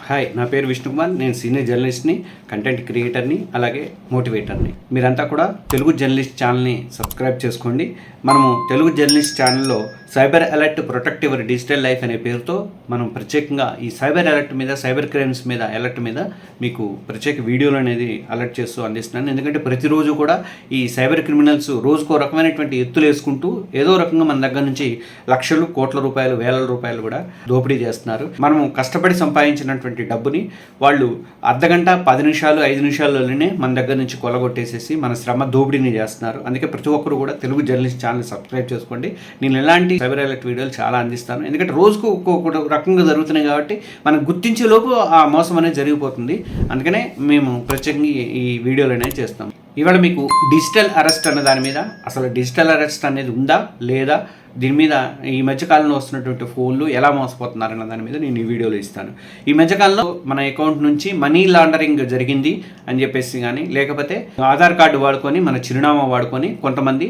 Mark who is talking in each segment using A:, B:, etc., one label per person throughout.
A: Hi నా పేరు విష్ణుకుమార్. నేను సీనియర్ జర్నలిస్ట్ని కంటెంట్ క్రియేటర్ని అలాగే మోటివేటర్ని. మీరంతా కూడా తెలుగు జర్నలిస్ట్ ఛానల్ని సబ్స్క్రైబ్ చేసుకోండి. మనము తెలుగు జర్నలిస్ట్ ఛానల్లో cyber alert protect your digital life అనే పేరుతో మనం ప్రత్యేకంగా ఈ సైబర్ అలర్ట్ మీద సైబర్ క్రైమ్స్ మీద అలర్ట్ మీద మీకు ప్రత్యేక వీడియోలు అనేది అలర్ట్ చేస్తూ అందిస్తున్నాను. ఎందుకంటే ప్రతిరోజు కూడా ఈ సైబర్ క్రిమినల్స్ రోజుకో రకమైనటువంటి ఎత్తులు వేసుకుంటూ ఏదో రకంగా మన దగ్గర నుంచి లక్షలు కోట్ల రూపాయలు వేల రూపాయలు కూడా దోపిడీ చేస్తున్నారు. మనము కష్టపడి సంపాదించినటువంటి డబ్బుని వాళ్ళు అర్ధగంట పది నిమిషాలు ఐదు నిమిషాల్లోనే మన దగ్గర నుంచి కొలగొట్టేసేసి మన శ్రమ దోపిడీని చేస్తున్నారు. అందుకే ప్రతి ఒక్కరు కూడా తెలుగు జర్నలిస్ట్ ఛానల్ సబ్స్క్రైబ్ చేసుకోండి. నేను ఎలాంటి సైబర్ అలర్ట్ వీడియోలు చాలా అందిస్తాను. ఎందుకంటే రోజుకు ఒక్కొక్క రకంగా జరుగుతున్నాయి కాబట్టి మనం గుర్తించే లోపు ఆ మోసం అనేది జరిగిపోతుంది. అందుకనే మేము ప్రత్యేకంగా ఈ- ఈ వీడియోలు అనేది చేస్తాం. ఇవాళ మీకు డిజిటల్ అరెస్ట్ అన్న దాని మీద అసలు డిజిటల్ అరెస్ట్ అనేది ఉందా? లేదా? దీని మీద ఈ మధ్యకాలంలో వస్తున్నటువంటి ఫోన్లు ఎలా మోసపోతున్నారన్న దాని మీద నేను ఈ వీడియోలో ఇస్తాను. ఈ మధ్యకాలంలో మన అకౌంట్ నుంచి మనీ లాండరింగ్ జరిగింది అని చెప్పేసి కానీ లేకపోతే ఆధార్ కార్డు వాడుకొని మన చిరునామా వాడుకొని కొంతమంది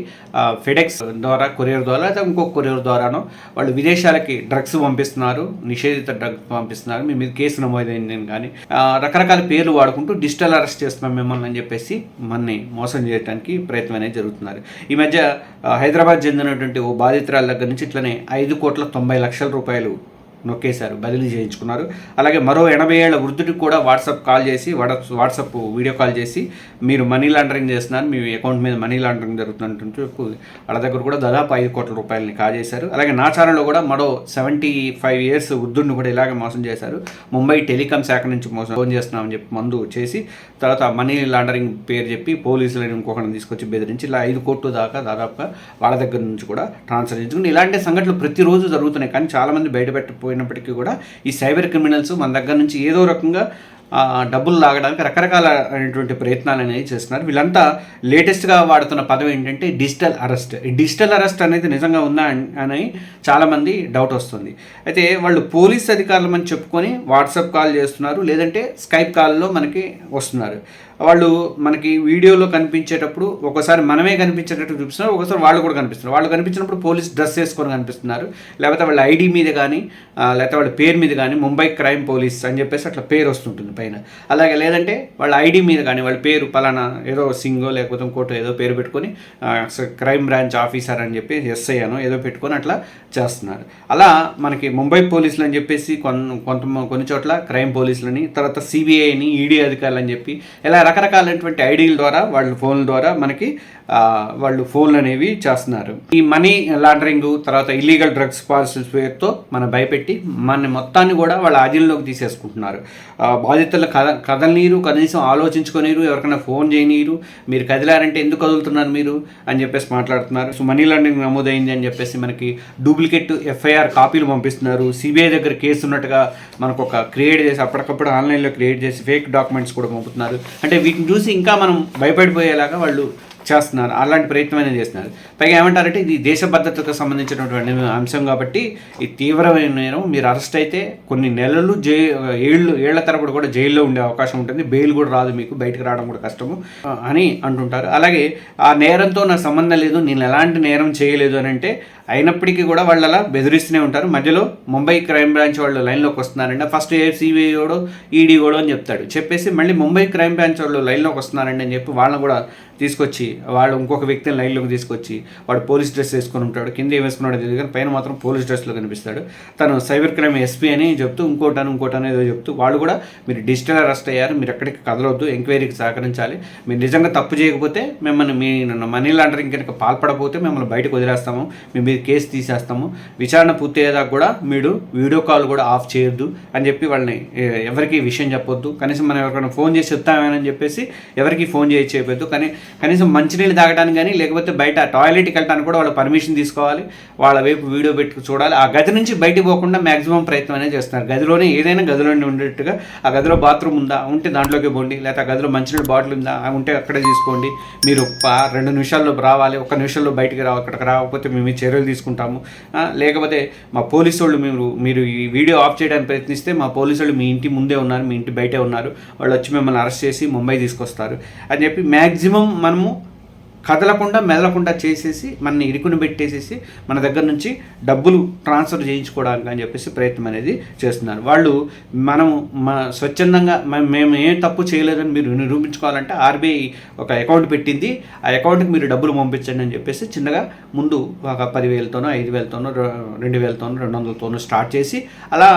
A: ఫెడెక్స్ ద్వారా కొరియర్ ద్వారా లేదా ఇంకొక కొరియర్ ద్వారానో వాళ్ళు విదేశాలకి డ్రగ్స్ పంపిస్తున్నారు నిషేధిత డ్రగ్స్ పంపిస్తున్నారు మీ మీద కేసు నమోదైంది కానీ రకరకాల పేర్లు వాడుకుంటూ డిజిటల్ అరెస్ట్ చేస్తున్నాం మిమ్మల్ని అని చెప్పేసి మనని మోసం చేయడానికి ప్రయత్నం అనేది జరుగుతున్నారు. ఈ మధ్య హైదరాబాద్ చెందినటువంటి ఓ బాధితురాల దగ్గర నుంచి ఇట్లనే ఐదు కోట్ల తొంభై లక్షల రూపాయలు నొక్కేశారు బదిలీ చేయించుకున్నారు. అలాగే మరో ఎనభై ఏళ్ళ వృద్ధుడికి కూడా వాట్సాప్ కాల్ చేసి వాట్సాప్ వాట్సాప్ వీడియో కాల్ చేసి మీరు మనీ లాండరింగ్ చేస్తున్నారు మీ అకౌంట్ మీద మనీ లాండరింగ్ జరుగుతుందని చెప్పి వాళ్ళ దగ్గర కూడా దాదాపు ఐదు కోట్ల రూపాయలని కాజేశారు. అలాగే నాచారంలో కూడా మరో సెవెంటీ ఫైవ్ ఇయర్స్ వృద్ధుడిని కూడా ఇలాగే మోసం చేశారు. ముంబై టెలికాం శాఖ నుంచి మోసం ఫోన్ చేస్తున్నామని చెప్పి మందు చేసి తర్వాత మనీ లాండరింగ్ పేరు చెప్పి పోలీసులను ఇంకొకరిని తీసుకొచ్చి బెదిరించి ఇలా ఐదు కోట్లు దాకా దాదాపుగా వాళ్ళ దగ్గర నుంచి కూడా ట్రాన్స్ఫర్ చేయించుకుని ఇలాంటి సంఘటనలు ప్రతిరోజు జరుగుతున్నాయి. కానీ చాలామంది పోయినప్పటికీ కూడా ఈ సైబర్ క్రిమినల్స్ మన దగ్గర నుంచి ఏదో రకంగా డబ్బులు లాగడానికి రకరకాల అయినటువంటి ప్రయత్నాలు అనేవి చేస్తున్నారు. వీళ్ళంతా లేటెస్ట్గా వాడుతున్న పదం ఏంటంటే డిజిటల్ అరెస్ట్. డిజిటల్ అరెస్ట్ అనేది నిజంగా ఉందా అని చాలామంది డౌట్ వస్తుంది. అయితే వాళ్ళు పోలీస్ అధికారులమని చెప్పుకొని వాట్సాప్ కాల్ చేస్తున్నారు లేదంటే స్కైప్ కాల్లో మనకి వస్తున్నారు. వాళ్ళు మనకి వీడియోలో కనిపించేటప్పుడు ఒకసారి మనమే కనిపించేటట్టు చూపిస్తున్నారు ఒకసారి వాళ్ళు కూడా కనిపిస్తున్నారు. వాళ్ళు కనిపించినప్పుడు పోలీస్ డ్రెస్ వేసుకొని కనిపిస్తున్నారు. లేకపోతే వాళ్ళ ఐడి మీద కానీ లేకపోతే వాళ్ళ పేరు మీద కానీ ముంబై క్రైమ్ పోలీస్ అని చెప్పేసి అట్లా పేరు వస్తుంటుంది. పైన. అలాగే లేదంటే వాళ్ళ ఐడి మీద కానీ వాళ్ళ పేరు పలానా ఏదో సింగో లేకపోతే ఇంకోటో ఏదో పేరు పెట్టుకొని క్రైమ్ బ్రాంచ్ ఆఫీసర్ అని చెప్పి ఎస్ఐ అనో ఏదో పెట్టుకొని అట్లా చేస్తున్నారు. అలా మనకి ముంబై పోలీసులు అని చెప్పేసి కొంత కొన్ని చోట్ల క్రైమ్ పోలీసులని తర్వాత సిబిఐని ఈడీ అధికారులు అని చెప్పి ఇలా రకరకాలైనటువంటి ఐడీల ద్వారా వాళ్ళ ఫోన్ల ద్వారా మనకి వాళ్ళు ఫోన్లు అనేవి చేస్తున్నారు. ఈ మనీ లాండరింగ్ తర్వాత ఇల్లీగల్ డ్రగ్స్ పాలసీస్ పేరుతో మన భయపెట్టి మన మొత్తాన్ని కూడా వాళ్ళ ఆధీనంలోకి తీసేసుకుంటున్నారు. బాధితుల కథ కదలనీరు కనీసం ఆలోచించుకోనీరు ఎవరికైనా ఫోన్ చేయనీరు మీరు కదిలారంటే ఎందుకు కదులుతున్నారు మీరు అని చెప్పేసి మాట్లాడుతున్నారు. సో మనీ లాండరింగ్ నమోదైంది అని చెప్పేసి మనకి డూప్లికేట్ ఎఫ్ఐఆర్ కాపీలు పంపిస్తున్నారు. సిబిఐ దగ్గర కేసు ఉన్నట్టుగా మనకు ఒక క్రియేట్ చేసి అప్పటికప్పుడు ఆన్లైన్లో క్రియేట్ చేసి ఫేక్ డాక్యుమెంట్స్ కూడా పంపుతున్నారు. అంటే వీటిని చూసి ఇంకా మనం భయపడిపోయేలాగా వాళ్ళు చేస్తున్నారు. అలాంటి ప్రయత్నం అనేది చేస్తున్నారు. పైగా ఏమంటారంటే ఇది దేశ భద్రతకు సంబంధించినటువంటి అంశం కాబట్టి ఈ తీవ్రమైన నేరం మీరు అరెస్ట్ అయితే కొన్ని నెలలు జై ఏళ్ళు ఏళ్ళ తరబడి కూడా జైల్లో ఉండే అవకాశం ఉంటుంది. బెయిల్ కూడా రాదు మీకు బయటకు రావడం కూడా కష్టము అని అంటుంటారు. అలాగే ఆ నేరంతో నాకు సంబంధం లేదు నేను ఎలాంటి నేరం చేయలేదు అని అంటే అయినప్పటికీ కూడా వాళ్ళు అలా బెదిరిస్తూనే ఉంటారు. మధ్యలో ముంబై క్రైమ్ బ్రాంచ్ వాళ్ళు లైన్లోకి వస్తున్నారండి ఫస్ట్ సిబిఐ కూడా ఈడీ కూడా అని చెప్తాడు. చెప్పేసి మళ్ళీ ముంబై క్రైమ్ బ్రాంచ్ వాళ్ళు లైన్లోకి వస్తున్నారండి అని చెప్పి వాళ్ళని కూడా తీసుకొచ్చి వాళ్ళు ఇంకొక వ్యక్తిని లైన్లోకి తీసుకొచ్చి వాడు పోలీస్ డ్రెస్ వేసుకొని ఉంటాడు. కింద ఏం వేసుకున్నాడో తెలియదు కానీ పైన మాత్రం పోలీస్ డ్రెస్లో కనిపిస్తాడు. తను సైబర్ క్రైమ్ ఎస్పీ అని చెప్తూ ఇంకోటని ఇంకోటని ఏదో చెప్తూ వాళ్ళు కూడా మీరు డిజిటల్ అరెస్ట్ అయ్యారు మీరు ఎక్కడికి కదలొద్దు ఎంక్వైరీకి సహకరించాలి. మీరు నిజంగా తప్పు చేయకపోతే మిమ్మల్ని మీ మనీ లాండరింగ్ కనుక పాల్పడకపోతే మిమ్మల్ని బయటకు వదిలేస్తాము మేము మీరు కేసు తీసేస్తాము. విచారణ పూర్తి అయ్యేదాకా కూడా మీరు వీడియో కాల్ కూడా ఆఫ్ చేయొద్దు అని చెప్పి వాళ్ళని ఎవరికి విషయం చెప్పొద్దు. కనీసం మనం ఎవరికైనా ఫోన్ చేసి చెప్తామని చెప్పేసి ఎవరికి ఫోన్ చేసి చెప్పొద్దు. కానీ కనీసం మంచినీళ్ళు తాగడానికి కానీ లేకపోతే బయట టాయిలెట్కి వెళ్ళడానికి కూడా వాళ్ళ పర్మిషన్ తీసుకోవాలి. వాళ్ళ వైపు వీడియో పెట్టుకు చూడాలి. ఆ గది నుంచి బయటికి పోకుండా మ్యాక్సిమం ప్రయత్నం అనేది చేస్తున్నారు. గదిలోనే ఏదైనా గదిలోనే ఉండేట్టుగా ఆ గదిలో బాత్రూమ్ ఉందా? ఉంటే దాంట్లోకి పోండి. లేకపోతే ఆ గదిలో మంచినీళ్ళు బాటిల్ ఉందా? ఉంటే అక్కడే తీసుకోండి. మీరు రెండు నిమిషాల్లో రావాలి. ఒక నిమిషంలో బయటికి రావు అక్కడికి రాకపోతే మేము చర్యలు తీసుకుంటాము. లేకపోతే మా పోలీసు వాళ్ళు మీరు మీరు ఈ వీడియో ఆఫ్ చేయడానికి ప్రయత్నిస్తే మా పోలీసు వాళ్ళు మీ ఇంటి ముందే ఉన్నారు. మీ ఇంటి బయటే ఉన్నారు. వాళ్ళు వచ్చి మిమ్మల్ని అరెస్ట్ చేసి ముంబై తీసుకొస్తారు. అని చెప్పి మ్యాక్సిమం మనము కదలకుండా మెదలకుండా చేసేసి మనని ఇరుకుని పెట్టేసేసి మన దగ్గర నుంచి డబ్బులు ట్రాన్స్ఫర్ చేయించుకోవడానికి అని చెప్పేసి ప్రయత్నం అనేది చేస్తున్నారు. వాళ్ళు మనము స్వచ్ఛందంగా మేము ఏ తప్పు చేయలేదని మీరు నిరూపించుకోవాలంటే ఆర్బీఐ ఒక అకౌంట్ పెట్టింది. ఆ అకౌంట్కి మీరు డబ్బులు పంపించండి అని చెప్పేసి చిన్నగా ముందు ఒక పదివేలతోనో ఐదు వేలతోనో రెండు వేలతోనో రెండు వందలతోనో స్టార్ట్ చేసి అలా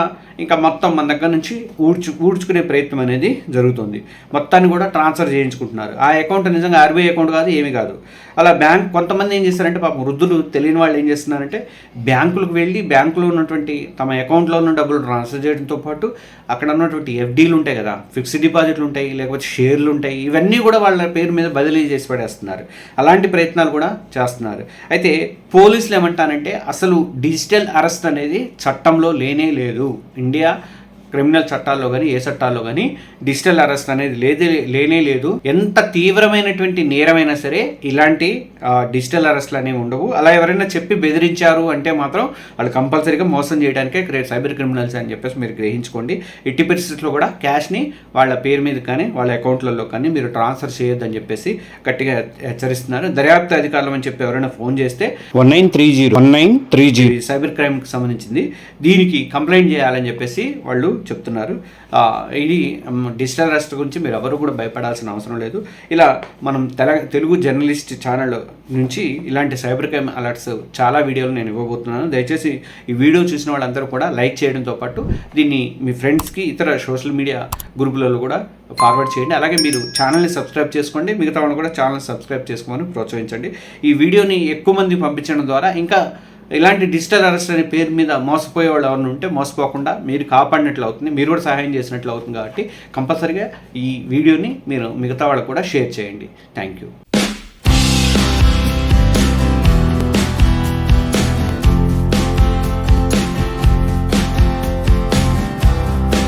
A: ఇంకా మొత్తం మన దగ్గర నుంచి ఊడ్చు ఊడ్చుకునే ప్రయత్నం అనేది జరుగుతుంది. మొత్తాన్ని కూడా ట్రాన్స్ఫర్ చేయించుకుంటున్నారు. ఆ అకౌంట్ నిజంగా ఆర్బీఐ అకౌంట్ కాదు ఏమీ కాదు. అలా బ్యాంక్ కొంతమంది ఏం చేస్తారంటే పాపం వృద్ధులు తెలియని వాళ్ళు ఏం చేస్తున్నారంటే బ్యాంకులకు వెళ్ళి బ్యాంకులో ఉన్నటువంటి తమ అకౌంట్లో ఉన్న డబ్బులు ట్రాన్స్ఫర్ చేయడంతో పాటు అక్కడ ఉన్నటువంటి ఎఫ్డీలు ఉంటాయి కదా ఫిక్స్డ్ డిపాజిట్లు ఉంటాయి లేకపోతే షేర్లు ఉంటాయి ఇవన్నీ కూడా వాళ్ళ పేరు మీద బదిలీ చేసి పడేస్తున్నారు. అలాంటి ప్రయత్నాలు కూడా చేస్తున్నారు. అయితే పోలీసులు ఏమంటారంటే అసలు డిజిటల్ అరెస్ట్ అనేది చట్టంలో లేనే లేదు. ఇండియా క్రిమినల్ చట్టాల్లో కానీ ఏ చట్టాల్లో కానీ డిజిటల్ అరెస్ట్ అనేది లేదే లేనే లేదు. ఎంత తీవ్రమైనటువంటి నేరమైనా సరే ఇలాంటి డిజిటల్ అరెస్ట్లు అనేవి ఉండవు. అలా ఎవరైనా చెప్పి బెదిరించారు అంటే మాత్రం వాళ్ళు కంపల్సరీగా మోసం చేయడానికే సైబర్ క్రిమినల్స్ అని చెప్పేసి మీరు గ్రహించుకోండి. ఎట్టి పరిస్థితుల్లో కూడా క్యాష్ని వాళ్ళ పేరు మీద కానీ వాళ్ళ అకౌంట్లలో కానీ మీరు ట్రాన్స్ఫర్ చేయొద్దని చెప్పేసి గట్టిగా హెచ్చరిస్తున్నారు. దర్యాప్తు అధికారులు అని చెప్పి ఎవరైనా ఫోన్ చేస్తే one nine three zero one nine three zero. Cyber క్రైమ్కి సంబంధించింది. దీనికి కంప్లైంట్ చేయాలని చెప్పేసి వాళ్ళు చెప్తున్నారు. ఇది డిజిటల్ అరెస్ట్ గురించి మీరు ఎవరు కూడా భయపడాల్సిన అవసరం లేదు. ఇలా మనం తెల తెలుగు జర్నలిస్ట్ ఛానల్ నుంచి ఇలాంటి సైబర్ క్రైమ్ అలర్ట్స్ చాలా వీడియోలు నేను ఇవ్వబోతున్నాను. దయచేసి ఈ వీడియో చూసిన వాళ్ళందరూ కూడా లైక్ చేయడంతో పాటు దీన్ని మీ ఫ్రెండ్స్కి ఇతర సోషల్ మీడియా గ్రూపులలో కూడా ఫార్వర్డ్ చేయండి. అలాగే మీరు ఛానల్ని సబ్స్క్రైబ్ చేసుకోండి. మిగతా వాళ్ళు కూడా ఛానల్ సబ్స్క్రైబ్ చేసుకోమని ప్రోత్సహించండి. ఈ వీడియోని ఎక్కువ మంది పంపించడం ద్వారా ఇంకా ఇలాంటి డిజిటల్ అరెస్ట్ అనే పేరు మీద మోసపోయే వాళ్ళు ఎవరైనా ఉంటే మోసపోకుండా మీరు కాపాడినట్లు అవుతుంది మీరు కూడా సహాయం చేసినట్లు అవుతుంది కాబట్టి కంపల్సరీగా ఈ వీడియోని మీరు మిగతా వాళ్ళకు కూడా షేర్ చేయండి. Thank you.